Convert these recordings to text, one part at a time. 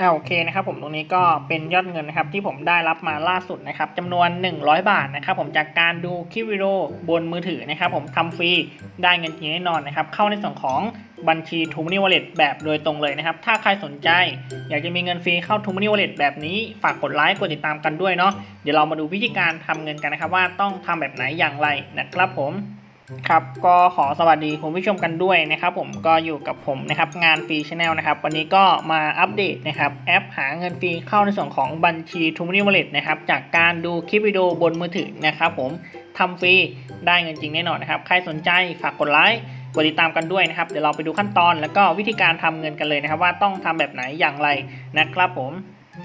อ่าโอเคนะครับผมตรงนี้ก็เป็นยอดเงินนะครับที่ผมได้รับมาล่าสุดนะครับจำนวน 100 บาทนะครับผมจากการดูคลิปวิดีโอบนมือถือนะครับผมทำฟรีได้เงินจริงแน่นอนนะครับเข้าในส่วนของบัญชี t ูม n น y Wallet แบบโดยตรงเลยนะครับ ถ้าใครสนใจ อยากจะมีเงินฟรีเข้า t ูม n น y Wallet แบบนี้ฝากกดไลค์กดติดตามกันด้วยเนาะเดี๋ยวเรามาดูวิธีการทำเงินกันนะครับว่าต้องทำแบบไหนอย่างไรนะครับผม ครับก็ขอสวัสดีคุณผู้ชมกันด้วยนะครับผมก็อยู่กับผมนะครับงานฟรีชาแนลนะครับวันนี้ก็มาอัปเดตนะครับแอปหาเงินฟรีเข้าในส่วนของบัญชี t ูม n น y Wallet นะครับจากการดูคลิปวิดีโอบนมือถือนะครับผมทำฟรีได้เงินจริงแน่นอนนะครับใครสนใจฝากกดไลค์กดติดตามกันด้วยนะครับเดี๋ยวเราไปดูขั้นตอน แล้วก็วิธีการทำเงินกันเลยนะครับ ว่าต้องทำแบบไหนอย่างไรนะครับผม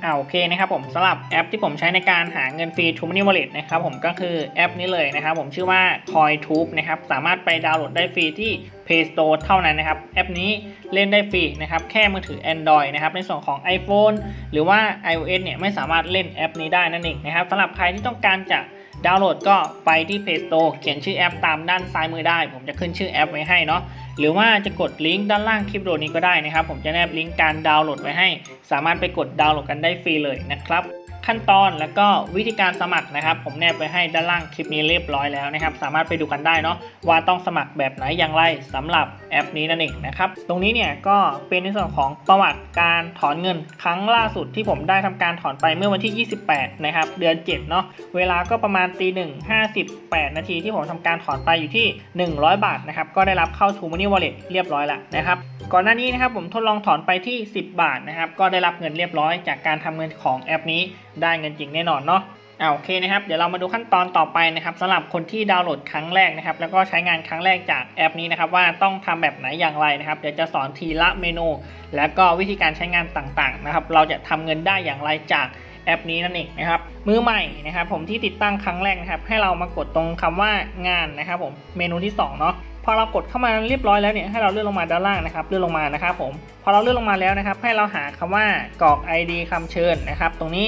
อ่าโอเคนะครับผมสำหรับแอปที่ผมใช้ในการหาเงินฟรี t ูม n น y Wallet นะครับผมก็คือแอปนี้เลยนะครับผมชื่อว่า CoinTube นะครับสามารถไปดาวน์โหลดได้ฟรีที่ Play Store เท่านั้นนะครับแอปนี้เล่นได้ฟรีนะครับแค่มือถือ Android นะครับในส่วนของ iPhone หรือว่า iOS เนี่ยไม่สามารถเล่นแอปนี้ได้นั่นเองนะครับสำหรับใครที่ต้องการจะดาวน์โหลดก็ไปที่ Play Store เขียนชื่อแอปตามด้านซ้ายมือได้ ผมจะขึ้นชื่อแอปไว้ให้เนาะ หรือว่าจะกดลิงก์ด้านล่างคลิปโดนี้ก็ได้นะครับ ผมจะแนบลิงก์การดาวน์โหลดไว้ให้ สามารถไปกดดาวน์โหลดกันได้ฟรีเลยนะครับ ขั้นตอนแล้วก็วิธีการสมัครนะครับ ผมแนบไว้ให้ด้านล่างคลิปนี้เรียบร้อยแล้วนะครับ สามารถไปดูกันได้เนาะว่าต้องสมัครแบบไหนอย่างไรสำหรับแอปนี้นั่นเองนะครับตรงนี้เนี่ยก็เป็นในส่วนของประวัติการถอนเงิน ครั้งล่าสุดที่ผมได้ทำการถอนไปเมื่อวันที่ 28 นะครับเดือน 7 เนาะเวลาก็ประมาณตีหนึ่งห้าสิบแปดนาทีที่ผมทำการถอนไปอยู่ที่ 100 บาทนะครับก็ได้รับเข้า t ู Money Wallet เรียบร้อยแล้วนะครับก่อนหน้านี้นะครับผมทดลองถอนไปที่ 10 บาทนะครับก็ได้รับเงินเรียบร้อย จากการทำเงินของแอปนี้ได้เงินจริงแน่นอนเนาะอ่าโอเคนะครับเดี๋ยวเรามาดูขั้นตอนต่อไปนะครับสำหรับคนที่ดาวน์โหลดครั้งแรกนะครับแล้วก็ใช้งานครั้งแรกจากแอปนี้นะครับว่าต้องทำแบบไหนอย่างไรนะครับเดี๋ยวจะสอนทีละเมนู แล้วก็วิธีการใช้งานต่างๆนะครับเราจะทำเงินได้อย่างไรจากแอปนี้นั่นเองนะครับมือใหม่นะครับผมที่ติดตั้งครั้งแรกนะครับให้เรามากดตรงคำว่างานนะครับผมเมนูที่สองเนาะ พอเรากดเข้ามาเรียบร้อยแล้วเนี่ยให้เราเลื่อนลงมาด้านล่างนะครับเลื่อนลงมานะครับผมพอเราเลื่อนลงมาแล้วนะครับ ให้เราหาคำว่ากรอก ID คำเชิญนะครับ ตรงนี้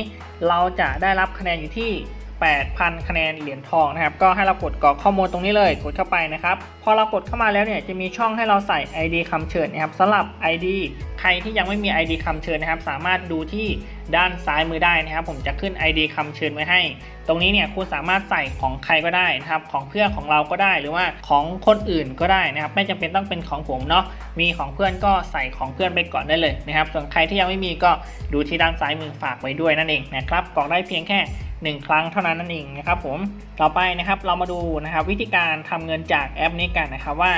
เราจะได้รับคะแนนอยู่ที่ 8,000 คะแนนเหรียญทองนะครับ ก็ให้เรากดกรอกข้อมูลตรงนี้เลยกดเข้าไปนะครับ พอเรากดเข้ามาแล้วเนี่ยจะมีช่องให้เราใส่ ID คำเชิญนะครับสำหรับ ID ใครที่ยังไม่มี ID คำเชิญนะครับ สามารถดูที่ ด้านซ้ายมือได้นะครับ ผมจะขึ้น ID คำเชิญไว้ให้ ตรงนี้เนี่ยคุณสามารถใส่ของใครก็ได้นะครับ ของเพื่อนของเราก็ได้หรือว่าของคนอื่นก็ได้นะครับ ไม่จำเป็นต้องเป็นของผมเนาะมีของเพื่อนก็ใส่ของเพื่อนไปก่อนได้เลยนะครับ ส่วนใครที่ยังไม่มีก็ดูที่ด้านซ้ายมือฝากไว้ด้วยนั่นเองนะครับกรอกได้เพียงแค่ 1 ครั้งเท่านั้นนั่นเองนะครับผมต่อไปนะครับเรามาดูนะครับวิธีการทำเงินจากแอปนี้กันนะครับว่า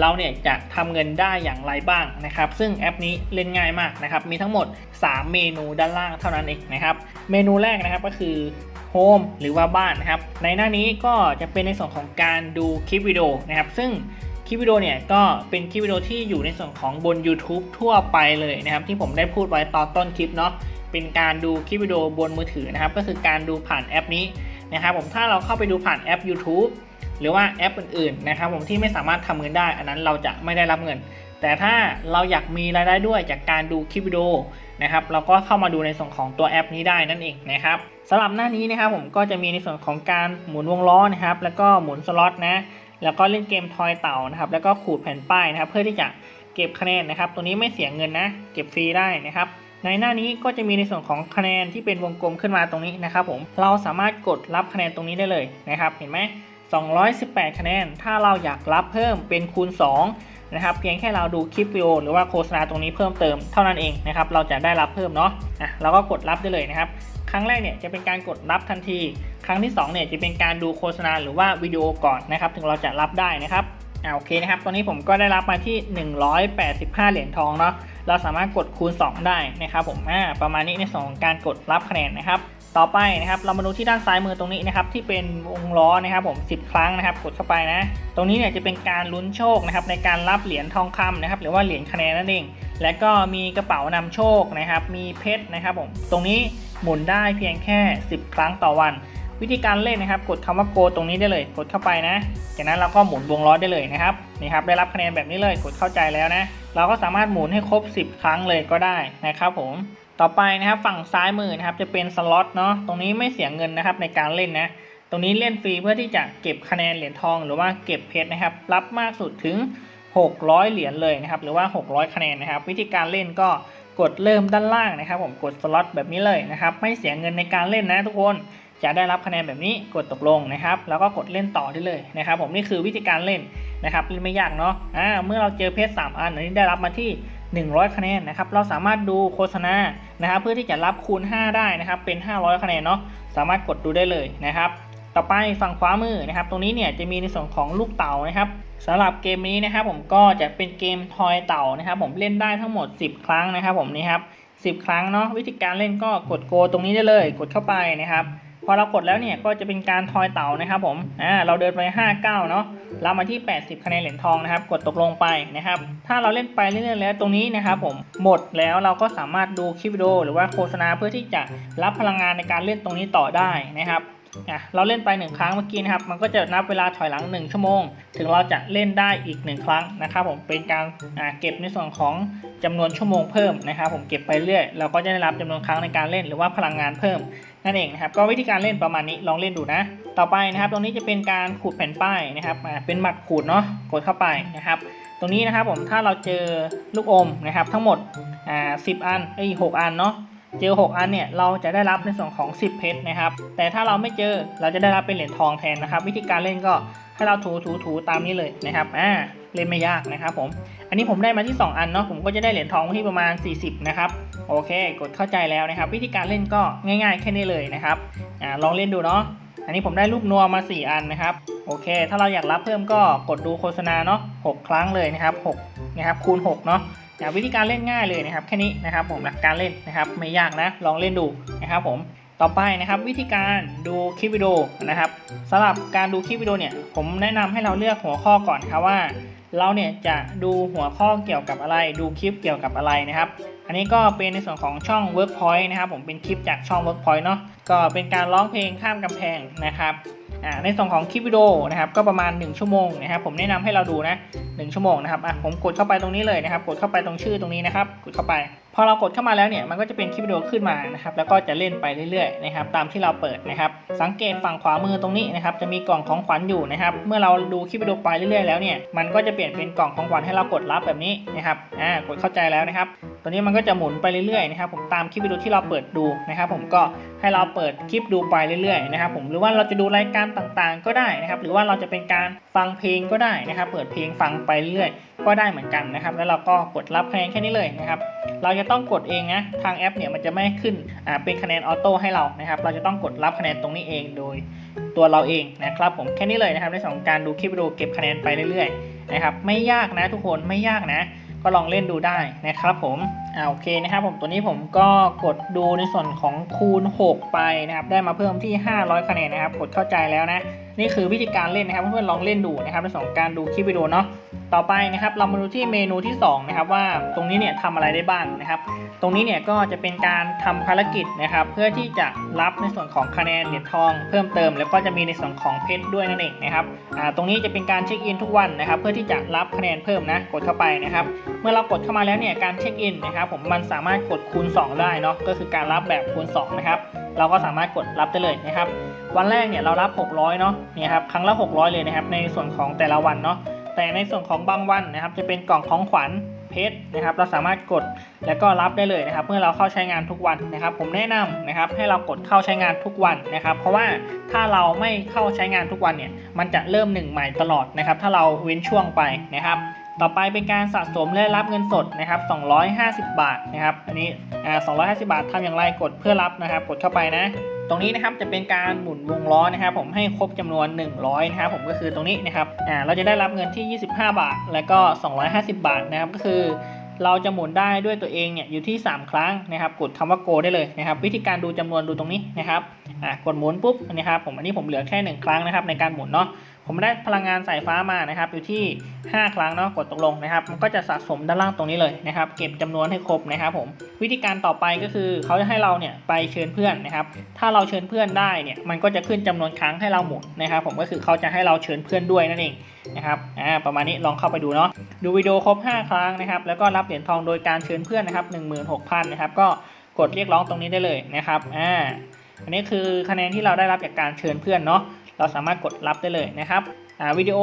เราเนี่ยจะทำเงินได้อย่างไรบ้างนะครับ ซึ่งแอปนี้เล่นง่ายมากนะครับ มีทั้งหมด 3 เมนูด้านล่างเท่านั้นเองนะครับ เมนูแรกนะครับก็คือโฮมหรือว่าบ้านนะครับ ในหน้านี้ก็จะเป็นในส่วนของการดูคลิปวิดีโอนะครับ ซึ่งคลิปวิดีโอเนี่ยก็เป็นคลิปวิดีโอที่อยู่ในส่วนของบน YouTube ทั่วไปเลยนะครับ ที่ผมได้พูดไว้ตอนต้นคลิปเนาะ เป็นการดูคลิปวิดีโอบนมือถือนะครับ ก็คือการดูผ่านแอปนี้นะครับ ผมถ้าเราเข้าไปดูผ่านแอป YouTube หรือว่าแอปอื่นๆนะครับ ผมที่ไม่สามารถทำเงินได้ อันนั้นเราจะไม่ได้รับเงิน แต่ถ้าเราอยากมีรายได้ด้วยจากการดูคลิปวิดีโอนะครับ เราก็เข้ามาดูในส่วนของตัวแอปนี้ได้นั่นเองนะครับสำหรับหน้านี้นะครับผมก็จะมีในส่วนของการหมุนวงล้อนะครับ แล้วก็หมุนสล็อตนะแล้วก็เล่นเกมทอยเต่านะครับ แล้วก็ขูดแผ่นป้ายนะครับ เพื่อที่จะเก็บคะแนนนะครับ ตัวนี้ไม่เสียเงินนะ เก็บฟรีได้นะครับ ในหน้านี้ก็จะมีในส่วนของคะแนนที่เป็นวงกลมขึ้นมาตรงนี้นะครับผมเราสามารถกดรับคะแนนตรงนี้ได้เลยนะครับ เห็นไหม218 คะแนน ถ้าเราอยากรับเพิ่มเป็นคูณ 2 นะครับ เพียงแค่เราดูคลิปวิดีโอหรือว่าโฆษณาตรงนี้เพิ่มเติมเท่านั้นเองนะครับ เราจะได้รับเพิ่มเนาะอะเราก็กดรับได้เลยนะครับ ครั้งแรกเนี่ยจะเป็นการกดรับทันที ครั้งที่2เนี่ยจะเป็นการดูโฆษณาหรือว่าวิดีโอก่อนนะครับ ถึงเราจะรับได้นะครับอ่าโอเคนะครับ ตอนนี้ผมก็ได้รับมาที่ 185 เหรียญทองเนาะ เราสามารถกดคูณ 2 ได้นะครับผมอ่าประมาณนี้ในส่วนของการกดรับคะแนนนะครับ ต่อไปนะครับเรามาดูที่ด้านซ้ายมือตรงนี้นะครับที่เป็นวงล้อนะครับผม 10 ครั้งนะครับกดเข้าไปนะ ตรงนี้เนี่ยจะเป็นการลุ้นโชคนะครับในการรับเหรียญทองคำนะครับหรือว่าเหรียญคะแนนนั่นเอง และก็มีกระเป๋านำโชคนะครับมีเพชรนะครับผมตรงนี้หมุนได้เพียงแค่ 10 ครั้งต่อวัน วิธีการเล่นนะครับ กดคำว่าโกตรงนี้ได้เลย กดเข้าไปนะ จากนั้นเราก็หมุนวงล้อได้เลยนะครับนี่ครับได้รับคะแนนแบบนี้เลยกดเข้าใจแล้วนะ เราก็สามารถหมุนให้ครบ 10 ครั้งเลยก็ได้นะครับผมต่อไปนะครับฝั่งซ้ายมือนะครับจะเป็นสล็อตเนาะตรงนี้ไม่เสียเงินนะครับในการเล่นนะตรงนี้เล่นฟรีเพื่อที่จะเก็บคะแนนเหรียญทองหรือว่าเก็บเพชรนะครับ รับมากสุดถึง 600 เหรียญเลยนะครับหรือว่า 600 คะแนนนะครับ วิธีการเล่นก็กดเริ่มด้านล่างนะครับ ผมกดสล็อตแบบนี้เลยนะครับ ไม่เสียเงินในการเล่นนะทุกคน จะได้รับคะแนนแบบนี้กดตกลงนะครับ แล้วก็กดเล่นต่อได้เลยนะครับ ผมนี่คือวิธีการเล่นนะครับเล่นไม่ยากเนาะอ่าเมื่อเราเจอเพชรสามอันอันนี้ได้รับมาที่ 100 คะแนนนะครับ เราสามารถดูโฆษณานะครับ เพื่อที่จะรับคูณ 5 ได้นะครับ เป็น 500 คะแนนเนาะสามารถกดดูได้เลยนะครับ ต่อไปฝั่งขวามือนะครับ ตรงนี้เนี่ยจะมีในส่วนของลูกเต่านะครับสำหรับเกมนี้นะครับ ผมก็จะเป็นเกมทอยเต่านะครับ ผมเล่นได้ทั้งหมด 10 ครั้งนะครับ ผมนี่ครับ10 ครั้งเนาะวิธีการเล่นก็กดโกตรงนี้ได้เลย กดเข้าไปนะครับ พอเรากดแล้วเนี่ยก็จะเป็นการทอยเต่านะครับผมอ่าเราเดินไป 59 เนาะเรามาที่ 80 คะแนนเหรียญทองนะครับ กดตกลงไปนะครับ ถ้าเราเล่นไปเรื่อยๆแล้วตรงนี้นะครับผมหมดแล้วเราก็สามารถดูคลิปวิดีโอหรือว่าโฆษณาเพื่อที่จะรับพลังงานในการเล่นตรงนี้ต่อได้นะครับ อะเราเล่นไป 1 ครั้งเมื่อกี้นะครับ มันก็จะนับเวลาถอยหลัง 1 ชั่วโมง ถึงเราจะเล่นได้อีก 1 ครั้งนะครับผมเป็นการเก็บในส่วนของจำนวนชั่วโมงเพิ่มนะครับผมเก็บไปเรื่อยเราก็จะได้รับจำนวนครั้งในการเล่นหรือว่าพลังงานเพิ่มนั่นเองนะครับก็วิธีการเล่นประมาณนี้ลองเล่นดูนะ ต่อไปนะครับ ตรงนี้จะเป็นการขูดแผ่นป้ายนะครับเป็นหมัดขูดเนาะกดเข้าไปนะครับ ตรงนี้นะครับผมถ้าเราเจอลูกอมนะครับ ทั้งหมดอ่าสิอันไอ้หกอันเนาะ เจอ 6 อันเนี่ยเราจะได้รับในส่วนของ 10 เพชรนะครับ แต่ถ้าเราไม่เจอเราจะได้รับเป็นเหรียญทองแทนนะครับ วิธีการเล่นก็ให้เราถูถูถูตามนี้เลยนะครับอ่าเล่นไม่ยากนะครับผม อันนี้ผมได้มาที่ 2 อันเนาะผมก็จะได้เหรียญทองที่ประมาณ 40 นะครับ โอเค กดเข้าใจแล้วนะครับ วิธีการเล่นก็ง่ายๆ แค่นี้เลยนะครับอ่าลองเล่นดูเนาะอันนี้ผมได้ลูกนัวมา 4 อันนะครับ โอเค ถ้าเราอยากรับเพิ่มก็กดดูโฆษณาเนาะ6ครั้งเลยนะครับ6นะครับคูณ6เนาะ นะวิธีการเล่นง่ายเลยนะครับแค่นี้นะครับผมหลักการเล่นนะครับไม่ยากนะลองเล่นดูนะครับผมต่อไปนะครับวิธีการดูคลิปวิดีโอนะครับสำหรับการดูคลิปวิดีโอเนี่ยผมแนะนำให้เราเลือกหัวข้อก่อนครับว่า เราเนี่ยจะดูหัวข้อเกี่ยวกับอะไร ดูคลิปเกี่ยวกับอะไรนะครับ อันนี้ก็เป็นในส่วนของช่อง Workpoint นะครับผมเป็นคลิปจากช่อง Workpoint เนาะก็เป็นการร้องเพลงข้ามกำแพงนะครับ อ่าในส่วนของคลิปวิดีโอนะครับก็ประมาณ 1 ชั่วโมงนะครับผมแนะนำให้เราดูนะ1ชั่วโมงนะครับอะผมกดเข้าไปตรงนี้เลยนะครับ กดเข้าไปตรงชื่อตรงนี้นะครับกดเข้าไปพอเรากดเข้ามาแล้วเนี่ยมันก็จะเป็นคลิปวิดีโอขึ้นมานะครับแล้วก็จะเล่นไปเรื่อยๆนะครับตามที่เราเปิดนะครับ สังเกตฝั่งขวามือตรงนี้นะครับจะมีกล่องของขวัญอยู่นะครับเมื่อเราดูคลิปวิดีโอไปเรื่อยๆแล้วเนี่ยมันก็จะเปลี่ยนเป็นกล่องของขวัญให้เรากดรับแบบนี้นะครับอ่ากดเข้าใจแล้วนะครับ ตัวนี้มันก็จะหมุนไปเรื่อยๆนะครับผมตามคลิปวิดีโอที่เราเปิดดูนะครับ ผมก็ให้เราเปิดคลิปดูไปเรื่อยๆนะครับผมหรือว่าเราจะดูรายการต่างๆ ก็ได้นะครับ หรือว่าเราจะเป็นการฟังเพลงก็ได้นะครับ เปิดเพลงฟังไปเรื่อยๆก็ได้เหมือนกันนะครับ แล้วเราก็กดรับคะแนนแค่นี้เลยนะครับ เราจะต้องกดเองนะทางแอปเนี่ยมันจะไม่ขึ้นอ่าเป็นคะแนนออโต้ให้เรานะครับ เราจะต้องกดรับคะแนนตรงนี้เองโดยตัวเราเองนะครับ ผมแค่นี้เลยนะครับในสองการดูคลิปวิดีโอเก็บคะแนนไปเรื่อยๆนะครับไม่ยากนะทุกคนไม่ยากนะ ก็ลองเล่นดูได้นะครับผมอ่าโอเคนะครับผมตัวนี้ผมก็กดดูในส่วนของคูณ 6 ไปนะครับ ได้มาเพิ่มที่ 500 คะแนนนะครับ กดเข้าใจแล้วนะ นี่คือวิธีการเล่นนะครับเพื่อนๆลองเล่นดูนะครับในส่วนของการดูคลิปวิดีโอเนาะ ต่อไปนะครับเรามาดูที่เมนูที่สองนะครับว่าตรงนี้เนี่ยทำอะไรได้บ้างนะครับ ตรงนี้เนี่ยก็จะเป็นการทำภารกิจนะครับ เพื่อที่จะรับในส่วนของคะแนนเหรียญทอง เพิ่มเติม แล้วก็จะมีในส่วนของเพชรด้วยนั่นเองนะครับตรงนี้จะเป็นการเช็คอินทุกวันนะครับ เพื่อที่จะรับคะแนนเพิ่มนะกดเข้าไปนะครับ เมื่อเรากดเข้ามาแล้วเนี่ยการเช็คอินนะครับผมมันสามารถกดคูณ 2 ได้เนาะก็คือการรับแบบคูณ2นะครับเราก็สามารถกดรับได้เลยนะครับ วันแรกเนี่ยเรารับ 600เนาะเนี่ยครับครั้งละ 600 เลยนะครับในส่วนของแต่ละวันเนาะ แต่ในส่วนของบางวันนะครับ จะเป็นกล่องของขวัญเพชรนะครับ เราสามารถกดแล้วก็รับได้เลยนะครับ เมื่อเราเข้าใช้งานทุกวันนะครับ ผมแนะนำนะครับ ให้เรากดเข้าใช้งานทุกวันนะครับ เพราะว่าถ้าเราไม่เข้าใช้งานทุกวันเนี่ย มันจะเริ่มหนึ่งใหม่ตลอดนะครับ ถ้าเราเว้นช่วงไปนะครับต่อไปเป็นการสะสมและรับเงินสดนะครับ250 บาทนะครับ อันนี้อ่า250 บาททำอย่างไรกดเพื่อรับนะครับ กดเข้าไปนะ ตรงนี้นะครับจะเป็นการหมุนวงล้อนะครับ ผมให้ครบจำนวน 100นะครับผมก็คือตรงนี้นะครับอ่าเราจะได้รับเงินที่ 25 บาท แล้วก็ 250 บาทนะครับก็คือ เราจะหมุนได้ด้วยตัวเองเนี่ยอยู่ที่ 3 ครั้งนะครับ กดคำว่าโกได้เลยนะครับ วิธีการดูจำนวนดูตรงนี้นะครับอ่ากดหมุนปุ๊บนะครับผมอันนี้ผมเหลือแค่ 1 ครั้งนะครับในการหมุนเนาะ ผมได้พลังงานสายฟ้ามานะครับ อยู่ที่ 5 ครั้งเนาะกดตกลงนะครับ มันก็จะสะสมด้านล่างตรงนี้เลยนะครับ เก็บจำนวนให้ครบนะครับ ผมวิธีการต่อไปก็คือเขาจะให้เราเนี่ยไปเชิญเพื่อนนะครับ ถ้าเราเชิญเพื่อนได้เนี่ยมันก็จะขึ้นจำนวนครั้งให้เราหมุนนะครับ ผมก็คือเขาจะให้เราเชิญเพื่อนด้วยนั่นเองนะครับอ่าประมาณนี้ลองเข้าไปดูเนาะดูวิดีโอครบ 5 ครั้งนะครับ แล้วก็รับเหรียญทองโดยการเชิญเพื่อนนะครับ16,000นะครับก็กดเรียกร้องตรงนี้ได้เลยนะครับอ่าอันนี้คือคะแนนที่เราได้รับจากการเชิญเพื่อนเนาะ เราสามารถกดรับได้เลยนะครับวิดีโอ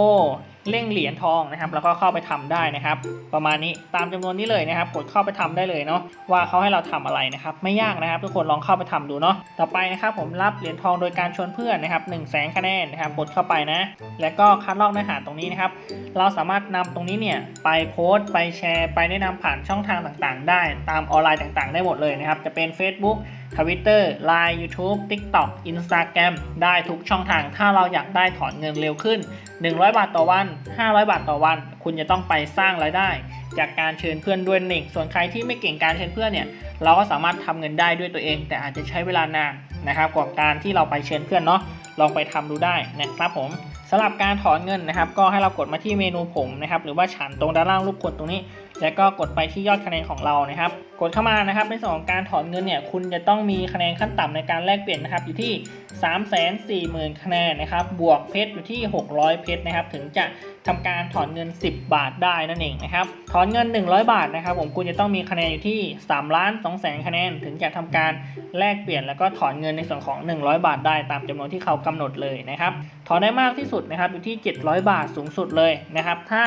เร่งเหรียญทองนะครับ แล้วก็เข้าไปทำได้นะครับ ประมาณนี้ตามจำนวนนี้เลยนะครับ กดเข้าไปทำได้เลยเนาะว่าเขาให้เราทำอะไรนะครับ ไม่ยากนะครับ ทุกคนลองเข้าไปทำดูเนาะต่อไปนะครับผมรับเหรียญทองโดยการชวนเพื่อนนะครับ1 0 0 0 0แสนคะแนนนะครับกดเข้าไปนะ แล้วก็คัดลอกเนื้อหาตรงนี้นะครับ เราสามารถนำตรงนี้เนี่ยไปโพสต์ ไปแชร์ ไปแนะนำผ่านช่องทางต่างๆ ได้ ตามออนไลน์ต่างๆ ได้หมดเลยนะครับจะเป็น Facebook Twitter Line YouTube TikTok Instagram ได้ทุกช่องทาง ถ้าเราอยากได้ถอนเงินเร็วขึ้น 100 บาทต่อวัน 500 บาทต่อวัน คุณจะต้องไปสร้างรายได้ จากการเชิญเพื่อนด้วยเองส่วนใครที่ไม่เก่งการเชิญเพื่อนเนี่ย เราก็สามารถทำเงินได้ด้วยตัวเอง แต่อาจจะใช้เวลานานนะครับกว่าการที่เราไปเชิญเพื่อนเนาะ ลองไปทำดูได้นะครับผมสำหรับการถอนเงินนะครับ ก็ให้เรากดมาที่เมนูผมนะครับ หรือว่าฉันตรงด้านล่างรูปกดตรงนี้ แล้วก็กดไปที่ยอดคะแนนของเรานะครับ กดเข้ามานะครับในส่วนของการถอนเงินเนี่ยคุณจะต้องมีคะแนนขั้นต่ำในการแลกเปลี่ยนนะครับอยู่ที่ 3 4 0 0 0 0 คะแนนนะครับบวกเพชรอยู่ที่ 600 เพชรนะครับถึงจะทำการถอนเงิน 10 บาทได้นั่นเองนะครับถอนเงิน 100 บาทนะครับผมคุณจะต้องมีคะแนนอยู่ที่3ล้าน2แสนคะแนนถึงจะทำการแลกเปลี่ยนแล้วก็ถอนเงินในส่วนของ 100 บาทได้ตามจำนวนที่เขากำหนดเลยนะครับถอนได้มากที่สุดนะครับอยู่ที่ 700 บาทสูงสุดเลยนะครับถ้า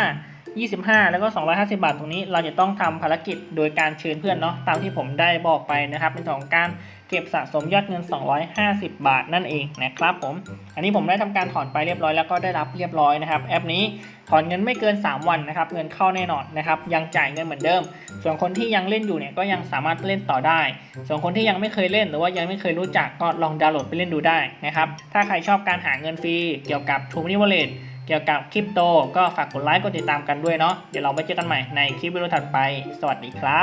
25 แล้วก็ 250 บาทตรงนี้ เราจะต้องทำภารกิจโดยการเชิญเพื่อนเนาะตามที่ผมได้บอกไปนะครับเป็นของการเก็บสะสมยอดเงิน 250 บาทนั่นเองนะครับผม อันนี้ผมได้ทำการถอนไปเรียบร้อยแล้วก็ได้รับเรียบร้อยนะครับ แอปนี้ถอนเงินไม่เกิน 3 วันนะครับ เงินเข้าแน่นอนนะครับ ยังจ่ายเงินเหมือนเดิม ส่วนคนที่ยังเล่นอยู่เนี่ยก็ยังสามารถเล่นต่อได้ ส่วนคนที่ยังไม่เคยเล่นหรือว่ายังไม่เคยรู้จักก็ลองดาวน์โหลดไปเล่นดูได้นะครับ ถ้าใครชอบการหาเงินฟรีเกี่ยวกับ True Money Wallet เกี่ยวกับคริปโต ก็ฝากกดไลค์กดติดตามกันด้วยเนาะเดี๋ยวเราไปเจอกันใหม่ในคลิปวิดีโอถัดไป สวัสดีครับ